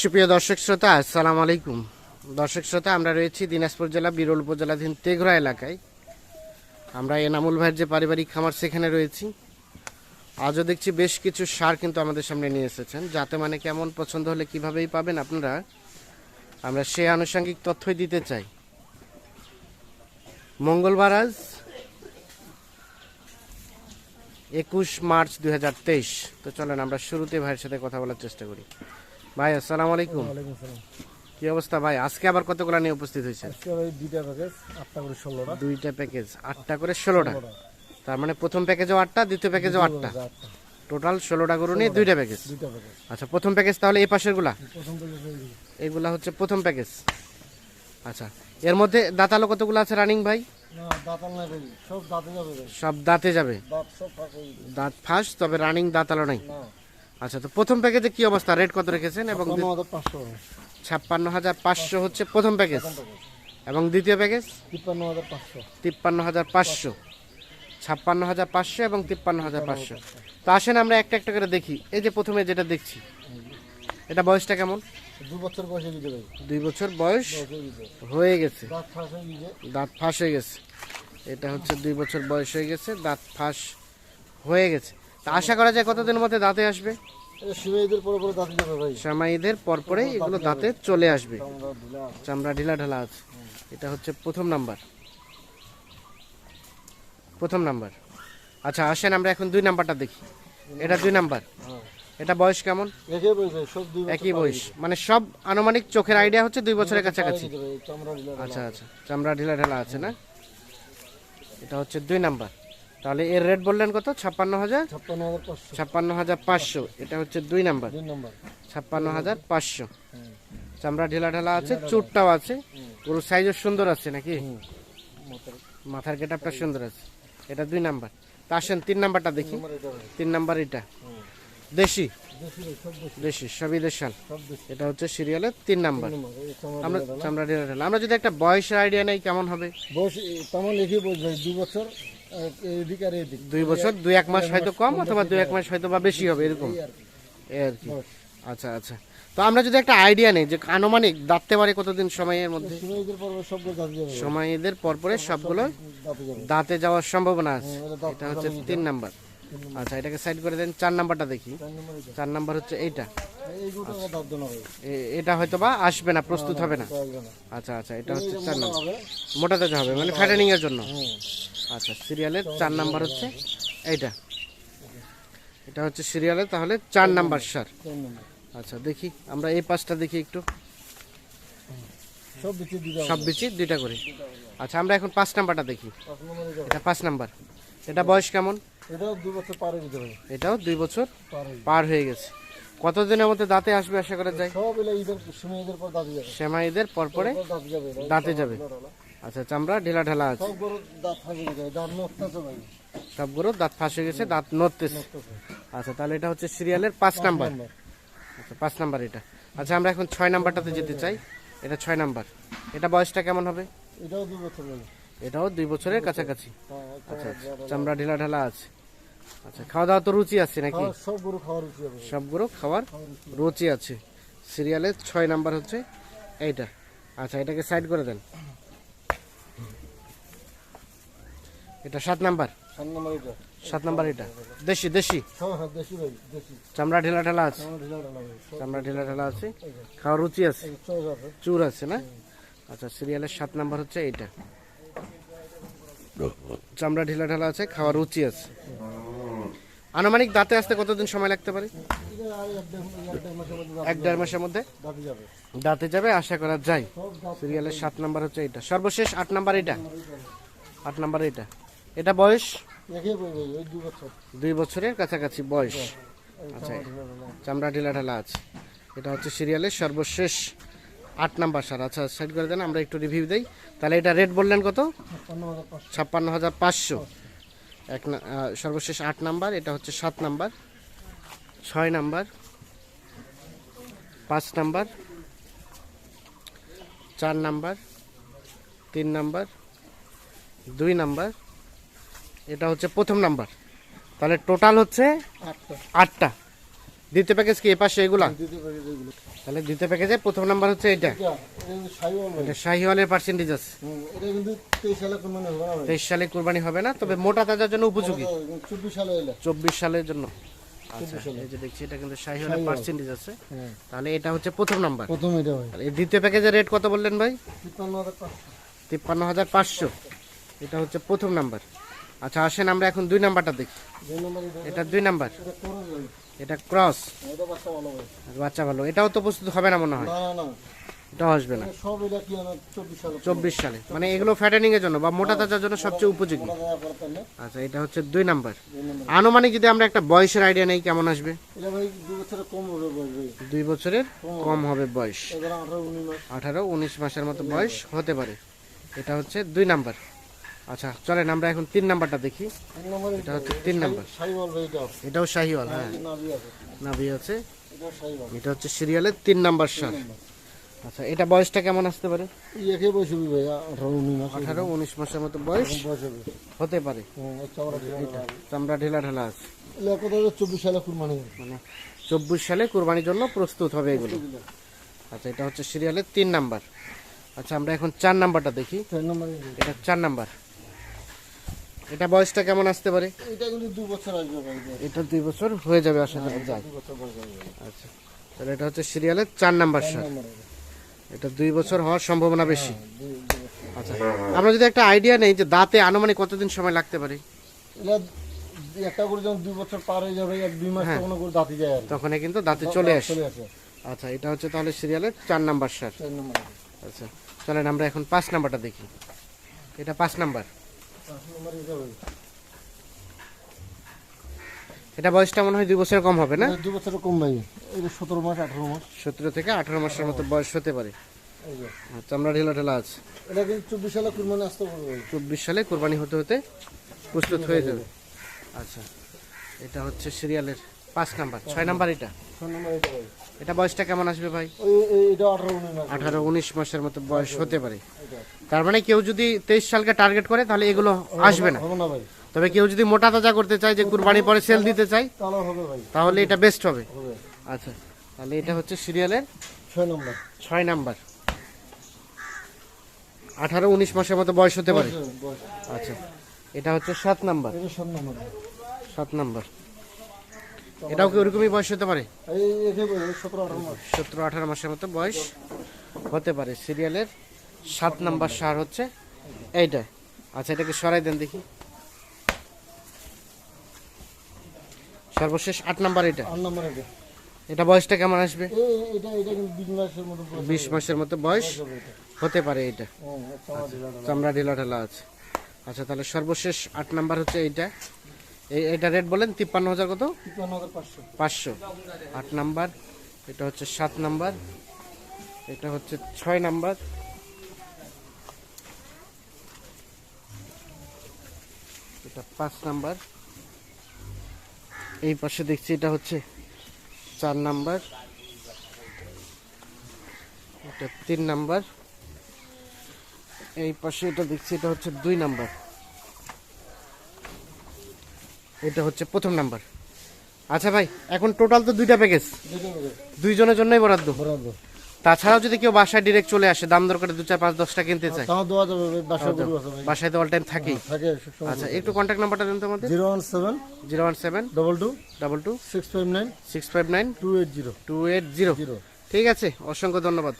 সুপ্রিয় দর্শক শ্রোতা, আসসালামু আলাইকুম। দর্শক শ্রোতা, আমরা রয়েছি দিনাজপুর জেলা, বিরল উপজেলাধীন তেঘরা এলাকায়। আমরা এনামুল ভাইয়ের যে পারিবারিক খামার, সেখানে রয়েছি। আজও দেখছি বেশ কিছু সার কিন্তু আমাদের সামনে নিয়ে এসেছেন। যাতে মানে কেমন পছন্দ হলে কিভাবেই পাবেন আপনারা, আমরা সে আনুষঙ্গিক তথ্যই দিতে চাই। মঙ্গলবার আজ একুশ মার্চ দুই হাজার তেইশ। তো চলেন আমরা শুরুতে ভাইয়ের সাথে কথা বলার চেষ্টা করি। ভাই আসসালামু আলাইকুম। ওয়ালাইকুম কি অবস্থা ভাই? আজকে আবার কতগুলো নিয়ে উপস্থিত হয়েছে আজকে ভাই দুইটা প্যাকেজ আটটা করে ষোলোটা। দুইটা প্যাকেজ আটটা করে ষোলোটা। তার মানে প্রথম প্যাকেজও আটটা দ্বিতীয় প্যাকেজও আটটা। টোটাল ষোলোটা গরু নিয়ে দুইটা প্যাকেজ আচ্ছা প্রথম প্যাকেজ তাহলে এই পাশেরগুলা? এইগুলা হচ্ছে প্রথম প্যাকেজ আচ্ছা এর মধ্যে দাঁতালো কতগুলো আছে রানিং ভাই? সব দাঁতে যাবে সব দাঁতে যাবে। দাঁত ফাঁস তবে রানিং দাঁতালো নাই। আচ্ছা তো প্রথম প্যাকেজে কি অবস্থা? রেট কত রেখেছেন? এবং ছাপ্পান্ন হাজার পাঁচশো। হচ্ছে প্রথম প্যাকেজ। এবং দ্বিতীয় প্যাকেজ? তিপ্পান্ন হাজার পাঁচশো। তিপ্পান্ন হাজার পাঁচশো। ছাপ্পান্ন হাজার পাঁচশো এবং তিপ্পান্ন হাজার পাঁচশো। তো আসেন আমরা একটা একটা করে দেখি। এই যে প্রথমে যেটা দেখছি এটা বয়সটা কেমন? দু বছর বয়সে দুই বছর বয়স হয়ে গেছে। দাঁত ফাঁস হয়ে গেছে। এটা হচ্ছে দুই বছর বয়স হয়ে গেছে দাঁত ফাঁস হয়ে গেছে। তা আশা করা যায় কতদিনের মধ্যে দাঁতে আসবে? সিমাইদের পরে পরে দাঁতে যাবে ভাই। সামাইদের পরপরেই এগুলো দাঁতে চলে আসবে। চামড়া ঢিলা ঢালা আছে। এটা হচ্ছে প্রথম নাম্বার। প্রথম নাম্বার। আচ্ছা আসেন আমরা এখন দুই নাম্বারটা দেখি। এটা দুই নাম্বার। হ্যাঁ। এটা বয়স কেমন? একই বয়স মানে সব আনুমানিক চোখের আইডিয়া হচ্ছে দুই বছরের কাছাকাছি। আচ্ছা আচ্ছা। চামড়া ঢিলা ঢালা আছে না? এটা হচ্ছে দুই নাম্বার। তাহলে এর রেট বললেন কত? ছাপ্পান্ন হাজার ছাপ্পান্ন হাজার পাঁচশো। এটা হচ্ছে দুই নাম্বার। ছাপ্পান্ন হাজার পাঁচশো। চামড়া ঢেলা ঢেলা আছে চুটটাও আছে। গরুর সাইজও সুন্দর আছে নাকি? মাথার গেটআপটা সুন্দর আছে। এটা দুই নাম্বার। তা আসেন তিন নাম্বারটা দেখি। তিন নাম্বার এটা। দেশি? দেশি সবই দেশাল। এটা হচ্ছে সিরিয়ালের তিন নাম্বার। আমরা চামড়া ঢেলা ঢেলা আমরা যদি একটা বয়সের আইডিয়া নেই কেমন হবে? বয়স তেমন লিখে দু বছর। এদিক আর এদিক। দুই বছর দুই এক মাস হয়তো কম অথবা দুই এক মাস হয়তো বা বেশি হবে এরকম। আর কি। আচ্ছা আচ্ছা। তো আমরা যদি একটা আইডিয়া নেই যে আনুমানিক দাঁততে পারে কতদিন সময়ের মধ্যে? সময় এদের পরপরে সবগুলো দাঁতে যাওয়ার সম্ভাবনা আছে। হ্যাঁ, এটা হচ্ছে তিন নাম্বার। আচ্ছা এটাকে সাইড করে দেন চার নাম্বারটা দেখি। চার নম্বর হচ্ছে এইটা। এটা হয়তো বা আসবে না প্রস্তুত হবে না। আচ্ছা আচ্ছা এটা হচ্ছে চার নাম্বার। মোটা তাজা হবে মানে ফ্যাটেনিং এর জন্য। আচ্ছা সিরিয়ালের চার নাম্বার হচ্ছে এইটা। এটা হচ্ছে সিরিয়ালের তাহলে চার নাম্বার সার। আচ্ছা দেখি আমরা এই পাঁচটা দেখি একটু। সব বিচি দুইটা করে। আচ্ছা আমরা এখন পাঁচ নাম্বারটা দেখি। এটা পাঁচ নাম্বার। এটা বয়স কেমন? এটাও দু বছর পারে দিতে ভাই এটাও দুই বছর পার হয়ে গেছে। কতদিনের মধ্যে দাঁতে আসবে আশা করা যায়? সব ঈদের পর পরপরে দাঁতে যাবে। আচ্ছা চামড়া ঢিলা ঢালা আছে। গেছে সবগুলো দাঁত ফাঁসে গেছে দাঁত নড়তেছে। আচ্ছা তাহলে এটা হচ্ছে সিরিয়ালের পাঁচ নাম্বার। আচ্ছা পাঁচ নাম্বার এটা। আচ্ছা আমরা এখন ছয় নাম্বারটাতে যেতে চাই। এটা ছয় নাম্বার। এটা বয়সটা কেমন হবে? এটাও দু বছর এটাও দুই বছরের কাছাকাছি। হ্যাঁ, আচ্ছা চামড়া ঢিলা ঢালা। ঢিলা আছে। আচ্ছা খাওয়া দাওয়া তো রুচি আছে নাকি? রুচি সবগুলো খাওয়ার রুচি আছে। সিরিয়ালের ছয় নাম্বার হচ্ছে এইটা। আচ্ছা এটাকে সাইড করে দেন। এটা সাত নাম্বার। সাত নম্বর এটা দেশি দেশি? হ্যাঁ চামড়া ঢিলা ঢালা আছে। চামড়া ঢিলা ঢালা আছে। খাওয়ার রুচি আছে। চুর আছে না? আচ্ছা সিরিয়ালের সাত নাম্বার হচ্ছে এইটা। চামড়া ঢিলা ঢালা আছে, খাওয়ার রুচি আছে। আনুমানিক দাঁতে আসতে কতদিন সময় লাগতে পারে? এক দেড় মাসের মধ্যে? দাঁত যাবে, আশা করা যায়। সিরিয়ালের সাত নাম্বার হচ্ছে এটা সর্বশেষ আট নাম্বার এটা আট নাম্বার এটা এটা বয়স? দুই বছরের কাছাকাছি বয়স। আচ্ছা। চামড়া ঢিলা ঢালা আছে। এটা হচ্ছে সিরিয়ালের সর্বশেষ আট নাম্বার সার আচ্ছা সাইড করে দেন আমরা একটু রিভিউ দিই। তাহলে এটা রেট বললেন কত? ছাপ্পান্ন হাজার পাঁচশো। এক সর্বশেষ আট নাম্বার এটা হচ্ছে সাত নাম্বার ছয় নাম্বার পাঁচ নাম্বার চার নাম্বার তিন নাম্বার দুই নাম্বার এটা হচ্ছে প্রথম নাম্বার। তাহলে টোটাল হচ্ছে আটটা। দ্বিতীয় প্যাকেজ কি? এপাশে এগুলা? এগুলো। তাহলে দ্বিতীয় প্যাকেজে প্রথম নাম্বার হচ্ছে এটা এটা শাহিওয়ালের। পার্সেন্টেজ আছে। হুম, এটা কিন্তু তেইশ সালে কোরবানি হবে না ভাই? তেইশ সালে কোরবানি হবে না তবে মোটা তাজার জন্য উপযোগী। চব্বিশ সালের জন্য। আচ্ছা এই যে দেখছি এটা কিন্তু শাহিওয়ালের শাহিওয়াল। পার্সেন্টেজ আছে। হ্যাঁ। তাহলে এটা হচ্ছে প্রথম নাম্বার প্রথম এটা দ্বিতীয় প্যাকেজের রেট কত বললেন ভাই? তিপ্পান্ন হাজার পাঁচশো। এটা হচ্ছে প্রথম নাম্বার আচ্ছা আসেন আমরা এখন দুই নাম্বারটা দেখি। এটা দুই নাম্বার। এটা ক্রস। বাচ্চা ভালো এটাও তো প্রস্তুত হবে না মনে হয়? আসবে না। চব্বিশ সালে। মানে এগুলো ফ্যাটেনিং এর জন্য বা মোটা তাজার জন্য সবচেয়ে উপযোগী। আচ্ছা এটা হচ্ছে দুই নাম্বার। আনুমানিক যদি আমরা একটা বয়সের আইডিয়া নেই কেমন আসবে? দুই বছরের কম হবে বয়স আঠারো উনিশ মাসের মতো বয়স হতে পারে। এটা হচ্ছে দুই নাম্বার। আচ্ছা চলেন আমরা এখন তিন নাম্বারটা দেখি। এটা হচ্ছে তিন নাম্বার। এটাও শাহিওয়াল হ্যাঁ। নাভি আছে। এটা হচ্ছে সিরিয়ালের তিন নাম্বার সার আচ্ছা এটা বয়সটা কেমন আসতে পারে? আঠারো উনিশ মাসের মতো বয়স হতে পারে। হুম, চামড়া ঢিলা ঢেলা আছে। চব্বিশ সালে কুরবানি মানে চব্বিশ সালে কুরবানির জন্য প্রস্তুত হবে এগুলো। আচ্ছা এটা হচ্ছে সিরিয়ালের তিন নাম্বার। আচ্ছা আমরা এখন চার নাম্বারটা দেখি। চার নম্বর। এটা। এটা চার নাম্বার। এটা বয়সটা কেমন আসতে পারে? এটা কিন্তু দু বছর আসবে ভাই। এটা দুই বছর হয়ে যাবে আসা করা। যায় বছর বয়স আসবে আচ্ছা তাহলে এটা হচ্ছে সিরিয়ালের চার নাম্বার সার এটা। দুই বছর হওয়ার সম্ভাবনা বেশি। দুই আচ্ছা আমরা যদি একটা আইডিয়া নেই যে দাঁতে আনুমানিক কতদিন সময় লাগতে পারে? একটা করে যখন দুই বছর পার হয়ে যাবে এক দুই মাস হ্যাঁ। তখন করে দাঁতি যায়। তখন কিন্তু দাঁতে চলে আসে। আচ্ছা এটা হচ্ছে তাহলে সিরিয়ালের চার নাম্বার সার। আচ্ছা চলেন আমরা এখন পাঁচ নাম্বারটা দেখি। এটা পাঁচ নম্বর। এটা বয়সটা মনে হয় দুই বছর কম হবে না? দুই বছর বছরের কম ভাই এটা সতেরো মাস আঠারো মাস। সতেরো থেকে আঠারো মাসের মতো বয়স হতে পারে। আচ্ছা আমরা ঢেলা ঢেলা আছে। এটা কিন্তু চব্বিশ সালে কুরবানি আসতে পারবে। চব্বিশ সালে কোরবানি হতে হতে প্রস্তুত হয়ে যাবে। আচ্ছা এটা হচ্ছে সিরিয়ালের পাঁচ নাম্বার ছয় নাম্বার এটা? এটা বয়সটা কেমন আসবে ভাই? আঠারো উনিশ মাসের মতো। বয়স হতে পারে। তার মানে কেউ যদি তেইশ সালকে টার্গেট করে তাহলে এগুলো আসবে না। তবে কেউ যদি মোটা তাজা করতে চায় যে কুরবানি পরে সেল দিতে চায় তাহলে এটা বেস্ট হবে। আচ্ছা তাহলে এটা হচ্ছে সিরিয়ালের ছয় নম্বর। ছয় নাম্বার। আঠারো উনিশ মাসের মতো বয়স হতে পারে। আচ্ছা এটা হচ্ছে সাত নাম্বার। সাত নম্বর। সাত নাম্বার। এটাও কি ওরকমই বয়স হতে পারে? সতেরো আঠারো মাসের মতো বয়স হতে পারে। সিরিয়ালের সাত নাম্বার সার হচ্ছে এইটা। আচ্ছা এটাকে সরাই দেন দেখি। সর্বশেষ আট নাম্বার এটা। এটা। বয়সটা কেমন আসবে? বিশ মাসের মতো বয়স। হতে পারে এটা হ্যাঁ, চামড়া ঢিলা ঢালা। আছে। আচ্ছা তাহলে সর্বশেষ আট নাম্বার হচ্ছে এইটা। এই এটা রেট বলেন তিপ্পান্ন হাজার কত? পাঁচশো। পাঁচশো। আট নাম্বার এটা হচ্ছে সাত নাম্বার এটা হচ্ছে ছয় নাম্বার। এটা পাঁচ নাম্বার। এই পাশে দেখছি এটা হচ্ছে চার নাম্বার। এটা তিন নাম্বার। এই পাশে এটা দেখছি এটা হচ্ছে দুই নাম্বার। এটা হচ্ছে প্রথম নাম্বার। আচ্ছা ভাই এখন টোটাল তো দুইটা প্যাকেজ দুইজনের জন্যই বরাদ্দ। বরাদ্দ। তাছাড়াও যদি কেউ বাসায় ডিরেক্ট চলে আসে দাম দর করে দু চার পাঁচ দশটা কিনতে চায়। তাও দেওয়া যাবে ভাই বাসা গরু আছে ভাই। বাসায় তো অল টাইম থাকেই। থাকে আচ্ছা একটু কন্ট্যাক্ট নাম্বারটা দেন তো আমাদের। Zero one seven. Zero one seven. Double two double two six five nine six five nine two eight zero two eight zero zero ঠিক আছে অসংখ্য ধন্যবাদ।